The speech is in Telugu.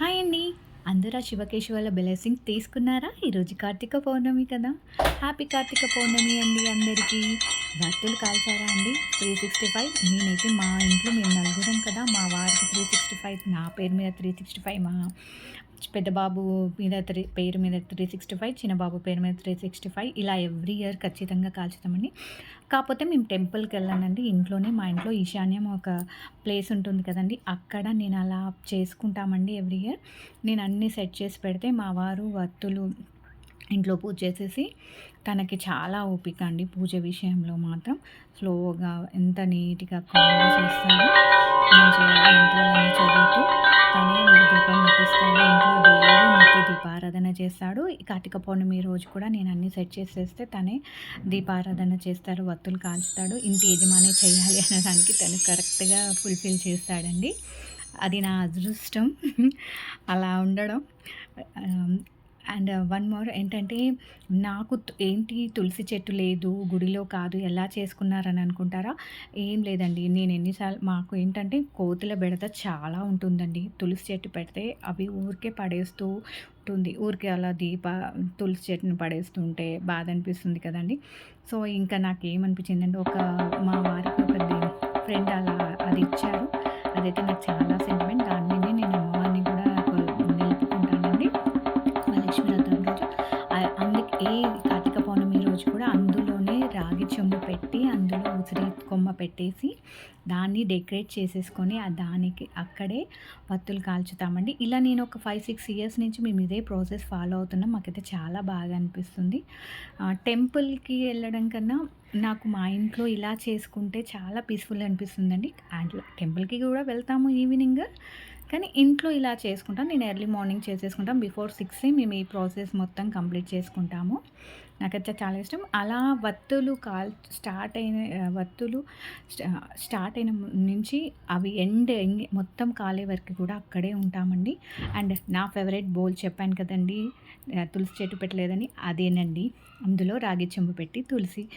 హాయ్ అండి. అందరూ ఆ శివకేశవాల బ్లెస్సింగ్ తీసుకున్నారా? ఈరోజు కార్తీక పౌర్ణమి కదా. హ్యాపీ కార్తీక పౌర్ణమి అండి అందరికీ. భక్తులు కాల్చారా అండి? త్రీ సిక్స్టీ ఫైవ్ నేనైతే మా ఇంట్లో మేము నలుగురం కదా మా వారికి త్రీ సిక్స్టీ ఫైవ్ నా పేరు మీద త్రీ సిక్స్టీ ఫైవ్ మా పెద్ద బాబు మీద త్రీ పేరు మీద త్రీ సిక్స్టీ ఫైవ్ చిన్న బాబు పేరు మీద త్రీ సిక్స్టీ ఫైవ్ ఇలా ఎవ్రీ ఇయర్ ఖచ్చితంగా కాల్చుతామండి. కాకపోతే మేము టెంపుల్కి వెళ్ళానండి. ఇంట్లోనే మా ఇంట్లో ఈశాన్యం ఒక ప్లేస్ ఉంటుంది కదండి అక్కడ నేను అలా చేసుకుంటామండి ఎవ్రీ ఇయర్ నేను అన్నీ సెట్ చేసి పెడితే మా వారు వత్తులు ఇంట్లో పూజ చేసేసి తనకి చాలా ఓపిక అండి పూజ విషయంలో మాత్రం. స్లోగా ఎంత నీట్గా కాల్ చేస్తాడు మంచిగా చదువుతూ తనే దీపం ముట్టిస్తాడు ఇంట్లో డైలీ నిత్య దీపారాధన చేస్తాడు. కార్తీక పౌర్ణమి రోజు కూడా నేను అన్ని సెట్ చేసేస్తే తనే దీపారాధన చేస్తాడు వత్తులు కాల్చుతాడు ఇంటి యజమాని చేయాలి అనడానికి తను కరెక్ట్గా ఫుల్ఫిల్ చేస్తాడండి. అది నా అదృష్టం. అలా ఉండడం అండ్ uh, వన్ మోర్ ఏంటంటే నాకు ఏంటి తులసి చెట్టు లేదు గుడిలో కాదు ఎలా చేసుకున్నారని అనుకుంటారా? ఏం లేదండి. నేను ఎన్నిసార్లు మాకు ఏంటంటే కోతుల బెడత చాలా ఉంటుందండి. తులసి చెట్టు పెడితే అవి ఊరికే పడేస్తూ ఉంటుంది. ఊరికే అలా దీప తులసి చెట్టుని పడేస్తుంటే బాధ అనిపిస్తుంది కదండి. సో ఇంకా నాకు ఏమనిపించిందంటే ఒక మా వారికి ఒక ఫ్రెండ్ అలా అది ఇచ్చారు. అదైతే నాకు చాలా చెంబు అందులో ఉసిరి కొమ్మ పెట్టేసి దాన్ని డెకరేట్ చేసేసుకొని ఆ దానికి అక్కడే వత్తులు కాల్చుతామండి. ఇలా నేను ఒక ఫైవ్ సిక్స్ ఇయర్స్ నుంచి మేము ఇదే ప్రాసెస్ ఫాలో అవుతున్నాం. మాకైతే చాలా బాగా అనిపిస్తుంది. టెంపుల్కి వెళ్ళడం కన్నా నాకు మా ఇంట్లో ఇలా చేసుకుంటే చాలా పీస్ఫుల్ అనిపిస్తుందండి. అండ్ టెంపుల్కి కూడా వెళ్తాము ఈవినింగ్ కానీ ఇంట్లో ఇలా చేసుకుంటాను నేను ఎర్లీ మార్నింగ్ చేసేసుకుంటాం. బిఫోర్ సిక్స్ మేము ఈ ప్రాసెస్ మొత్తం కంప్లీట్ చేసుకుంటాము. నాకైతే చాలా ఇష్టం. అలా వత్తులు కాల్ స్టార్ట్ అయిన వత్తులు స్టార్ట్ అయిన నుంచి అవి ఎండ్ మొత్తం కాలే వరకు కూడా అక్కడే ఉంటామండి. అండ్ నా ఫేవరెట్ బౌల్ చెప్పాను కదండి తులసి చెట్టు పెట్టలేదని అదేనండి. అందులో రాగి చెంబు పెట్టి తులసి